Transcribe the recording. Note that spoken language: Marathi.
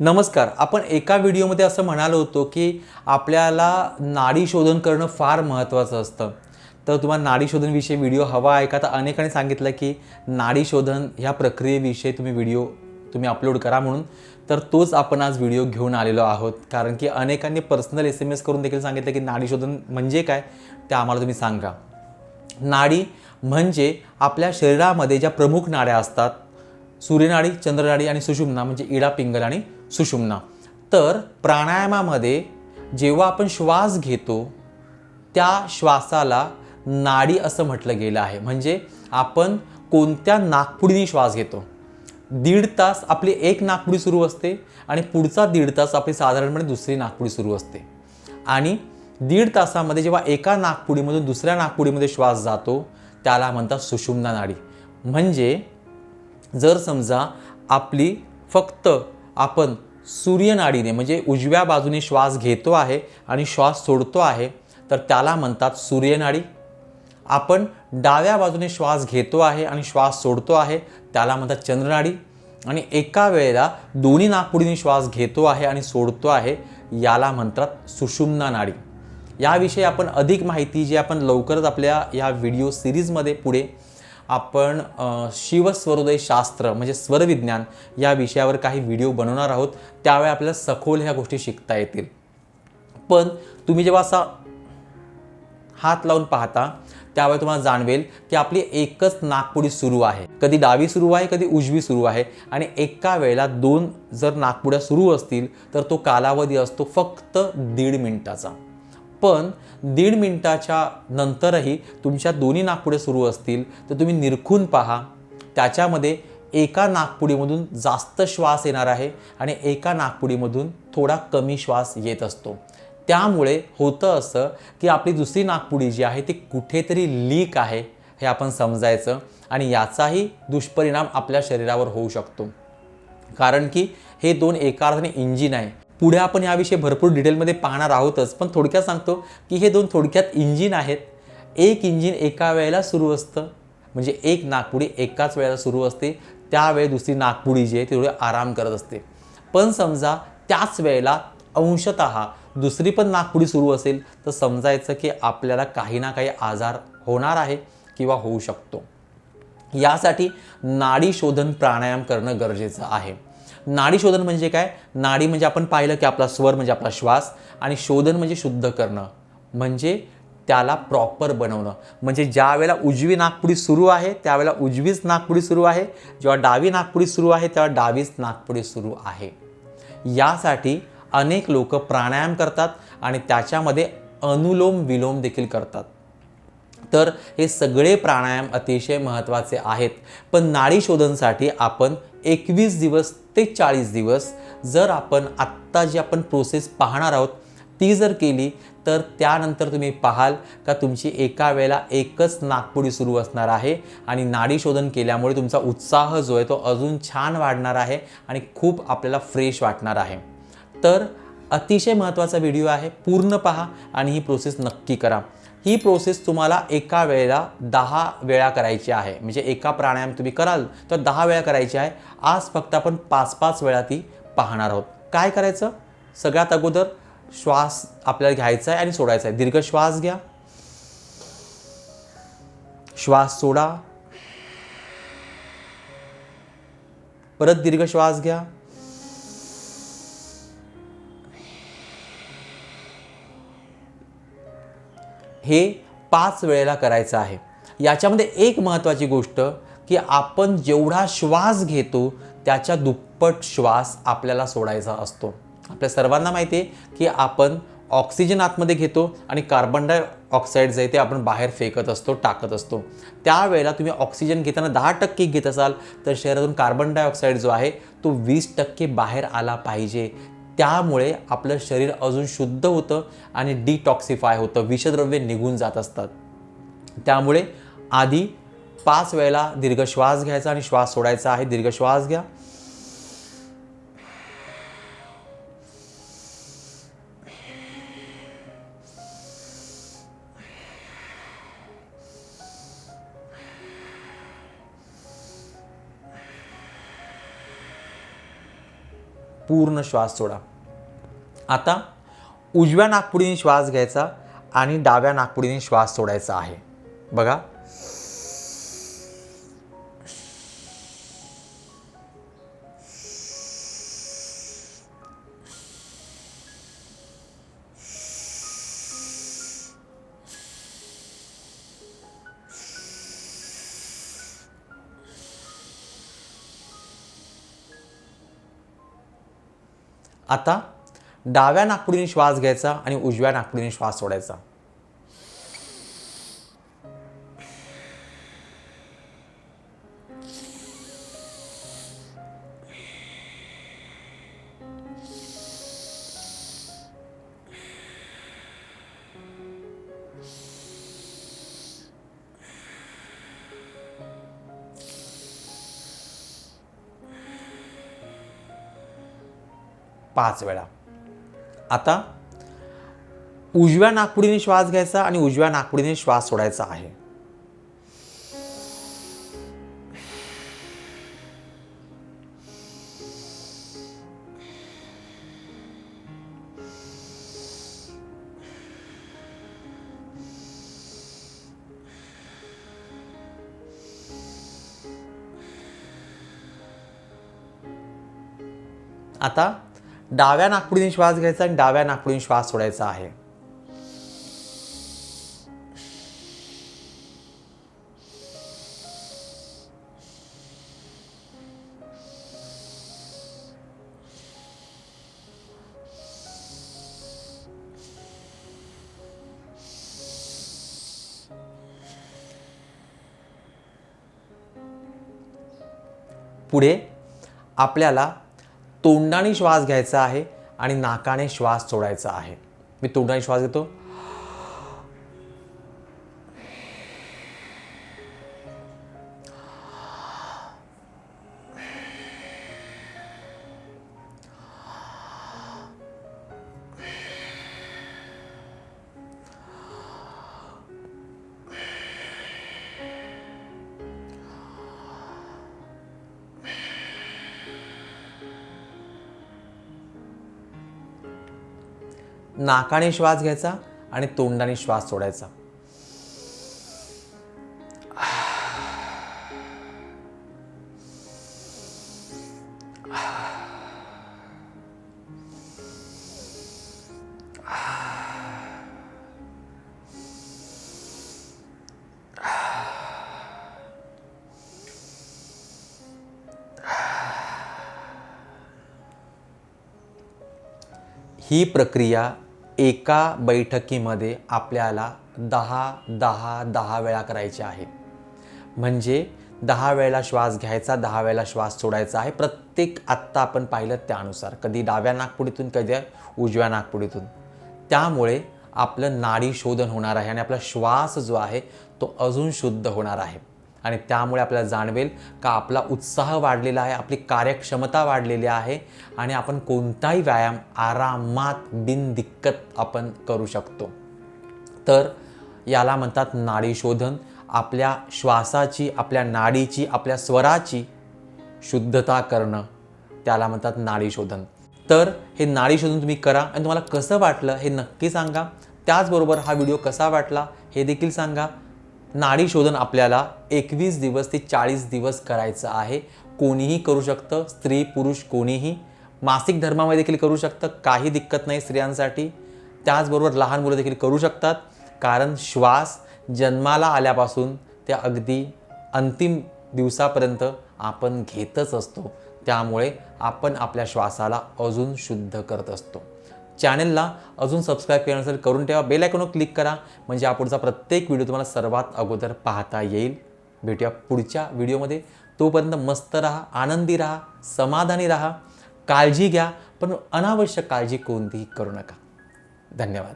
नमस्कार. आपण एका व्हिडिओमध्ये असं म्हणालो होतो की आपल्याला नाडी शोधन करणं फार महत्त्वाचं असतं. तर तुम्हाला नाडी शोधनविषयी व्हिडिओ हवा आहे का? तर अनेकांनी सांगितलं की नाडी शोधन ह्या प्रक्रियेविषयी तुम्ही व्हिडिओ तुम्ही अपलोड करा म्हणून. तर तोच आपण आज व्हिडिओ घेऊन आलेलो आहोत. कारण की अनेकांनी पर्सनल एस एम एस करून देखील सांगितलं की नाडी शोधन म्हणजे काय? ते आम्हाला तुम्ही सांगा. नाडी म्हणजे आपल्या शरीरामध्ये ज्या प्रमुख नाड्या असतात सूर्यनाडी चंद्रनाडी आणि सुषुम्ना म्हणजे इडा पिंगल आणि सुषुम्ना. तर प्राणायामामध्ये जेव्हा आपण श्वास घेतो त्या श्वासाला नाडी असं म्हटलं गेलं आहे. म्हणजे आपण कोणत्या नागपुडीने श्वास घेतो? दीड तास आपली एक नागपुडी सुरू असते आणि पुढचा दीड तास आपली साधारणपणे दुसरी नागपुडी सुरू असते. आणि दीड तासामध्ये जेव्हा एका नागपुडीमधून दुसऱ्या नागपुडीमध्ये श्वास जातो त्याला म्हणतात सुषुम्ना नाडी. म्हणजे जर समजा आपली फक्त आपण सूर्यनाडीने म्हणजे उजव्या बाजूने श्वास घेतो आहे आणि श्वास सोडतो आहे तर त्याला म्हणतात सूर्यनाडी. आपण डाव्या बाजूने श्वास घेतो आहे आणि श्वास सोडतो आहे त्याला म्हणतात चंद्रनाडी. आणि एका वेळेला दोन्ही नागपुडीने श्वास घेतो आहे आणि सोडतो आहे याला म्हणतात सुषुम्ना नाडी याविषयी आपण अधिक माहिती जी आपण लवकरच आपल्या या व्हिडिओ सिरीजमध्ये पुढे आपण शिवस्वरोदय शास्त्र म्हणजे स्वरविज्ञान या विषयावर काही व्हिडिओ बनवणार आहोत. त्यावेळी आपल्याला सखोल ह्या गोष्टी शिकता येतील. पण तुम्ही जेव्हा असा हात लावून पाहता त्यावेळी तुम्हाला जाणवेल की आपली एकच नागपुडी सुरू आहे. कधी डावी सुरू आहे कधी उजवी सुरू आहे. आणि एका वेळेला दोन जर नागपुड्या सुरू असतील तर तो कालावधी असतो फक्त दीड मिनिटाचा. पण दीड मिनटाच्या नंतरही तुमच्या दोन्ही नागपुडे सुरू असतील तर तुम्ही निरखून पहा. त्याच्यामध्ये एका नाकपुडीमधून जास्त श्वास येणार आहे आणि एका नाकपुडीमधून थोडा कमी श्वास येत असतो. त्यामुळे होतं असं की आपली दुसरी नाकपुडी जी आहे ती कुठेतरी लीक आहे हे आपण समजायचं आणि याचाही दुष्परिणाम आपल्या शरीरावर होऊ शकतो. कारण की हे दोन एका अर्थाने इंजिन आहे. पुढे आपण याविषयी भरपूर डिटेलमध्ये पाहणार आहोतच पण थोडक्यात सांगतो की हे दोन थोडक्यात इंजिन आहेत. एक इंजिन एका वेळेला सुरू असतं म्हणजे एक नागपुडी एकाच वेळेला सुरू असते त्यावेळी दुसरी नागपुडी जी आहे ती थोडी आराम करत असते. पण समजा त्याच वेळेला अंशत दुसरी पण नागपुडी सुरू असेल तर समजायचं की आपल्याला काही ना काही आजार होणार आहे किंवा होऊ शकतो. यासाठी नाडी शोधन प्राणायाम करणं गरजेचं आहे. नाडी शोधन म्हणजे काय? नाडी म्हणजे आपण पाहिलं की आपला स्वर म्हणजे आपला श्वास आणि शोधन म्हणजे शुद्ध करणं. म्हणजे त्याला प्रॉपर बनवणं. म्हणजे ज्या वेळेला उजवी नागपुडी सुरू आहे त्यावेळेला उजवीच नागपुडी सुरू आहे. जेव्हा डावी नागपुडी सुरू आहे तेव्हा डावीच नागपुडी सुरू आहे. यासाठी अनेक लोक प्राणायाम करतात आणि त्याच्यामध्ये अनुलोम विलोम देखील करतात. तर हे सगळे प्राणायाम अतिशय महत्त्वाचे आहेत. पण नाडी शोधनसाठी आपण एकवीस दिवस ते चाळीस दिवस जर आपण आत्ता जी आपण प्रोसेस पाहणार आहोत ती जर केली तर त्यानंतर तुम्ही पाहाल का तुमची एका वेळेला एकच नागपुडी सुरू असणार आहे आणि नाडी शोधन केल्यामुळे तुमचा उत्साह जो आहे तो अजून छान वाढणार आहे आणि खूप आपल्याला फ्रेश वाटणार आहे. तर अतिशय महत्त्वाचा व्हिडिओ आहे. पूर्ण पहा आणि ही प्रोसेस नक्की करा. ही प्रोसेस तुम्हाला एका वेळेला दहा वेळा करायची आहे. म्हणजे एका प्राणायाम तुम्ही कराल तर दहा वेळा करायची आहे. आज फक्त आपण पाच पाच वेळा ती पाहणार आहोत. काय करायचं? सगळ्यात अगोदर श्वास आपल्याला घ्यायचा आहे आणि सोडायचा आहे. दीर्घ श्वास घ्या. श्वास सोडा. परत दीर्घ श्वास घ्या. हे पाच वेळेला करायचं आहे. याच्यामध्ये एक महत्त्वाची गोष्ट की आपण जेवढा श्वास घेतो त्याच्या दुप्पट श्वास आपल्याला सोडायचा असतो. आपल्या सर्वांना माहिती आहे की आपण ऑक्सिजन आतमध्ये घेतो आणि कार्बन डायऑक्साईड जे आहे ते आपण बाहेर फेकत असतो टाकत असतो. त्यावेळेला तुम्ही ऑक्सिजन घेताना दहा टक्के घेत असाल तर शरीरातून कार्बन डायऑक्साईड जो आहे तो वीस टक्के बाहेर आला पाहिजे. त्यामुळे आपलं शरीर अजून शुद्ध होतं आणि डिटॉक्सिफाय होतं. विषद्रव्ये निघून जात असतात. त्यामुळे आधी पाच वेळेला दीर्घ श्वास घ्यायचा आणि श्वास सोडायचा आहे. दीर्घ श्वास घ्या. पूर्ण श्वास सोडा. आता उजव्या नाकपुडीने श्वास घ्यायचा आणि डाव्या नाकपुडीने श्वास सोडायचा आहे. बघा. आता डाव्या नाकपुडीने श्वास घ्यायचा आणि उजव्या नाकपुडीने श्वास सोडायचा. पाच वेळा. आता उजव्या नाकपुडीने श्वास घ्यायचा आणि उजव्या नाकपुडीने श्वास सोडायचा आहे. आता डाव्या नाकपुडीने श्वास घ्यायचा आणि डाव्या नाकपुडीने श्वास सोडायचा आहे. पुढे आपल्याला तोंडाने श्वास घ्यायचा आहे आणि नाकाने श्वास सोडायचा आहे. मी तोंडाने श्वास घेतो. नाकाने श्वास घ्यायचा आणि तोंडाने श्वास सोडायचा. ही प्रक्रिया एका बैठकीमध्ये आपल्याला दहा दहा दहा वेळा करायचे आहे. म्हणजे दहा वेळेला श्वास घ्यायचा दहा वेळेला श्वास सोडायचा आहे. प्रत्येक आत्ता आपण पाहिलं त्यानुसार. कधी डाव्या नागपुडीतून कधी उजव्या नागपुडीतून त्यामुळे आपलं नाडी शोधन होणार आहे आणि आपला श्वास जो आहे तो अजून शुद्ध होणार आहे. आणि त्यामुळे आपल्याला जाणवेल का आपला उत्साह वाढलेला आहे आपली कार्यक्षमता वाढलेली आहे आणि आपण कोणताही व्यायाम आरामात बिनदिक्कत आपण करू शकतो. तर याला म्हणतात नाडी शोधन. आपल्या श्वासाची आपल्या नाडीची आपल्या स्वराची शुद्धता करणं त्याला म्हणतात नाडी शोधन. तर हे नाडी शोधून तुम्ही करा आणि तुम्हाला कसं वाटलं हे नक्की सांगा. त्याचबरोबर हा व्हिडिओ कसा वाटला हे देखील सांगा. नाडी शोधन आपल्याला एकवीस दिवस ते चाळीस दिवस करायचं आहे. कोणीही करू शकतं स्त्री पुरुष कोणीही. मासिक धर्मामध्ये देखील करू शकतं काही दिक्कत नाही स्त्रियांसाठी. त्याचबरोबर लहान मुलं देखील करू शकतात. कारण श्वास जन्माला आल्यापासून ते अगदी अंतिम दिवसापर्यंत आपण घेतच असतो. त्यामुळे आपण आपल्या श्वासाला अजून शुद्ध करत असतो. चॅनलला अजून सबस्क्राईब केलं नसेल करून ठेवा. बेल आयकॉनवर क्लिक करा. म्हणजे पुढचा प्रत्येक व्हिडिओ तुम्हाला सर्वात अगोदर पाहता येईल. भेटूया पुढच्या व्हिडिओमध्ये तोपर्यंत मस्त राहा आनंदी राहा समाधानी राहा. काळजी घ्या पण अनावश्यक काळजी कोणतीही करू नका. धन्यवाद.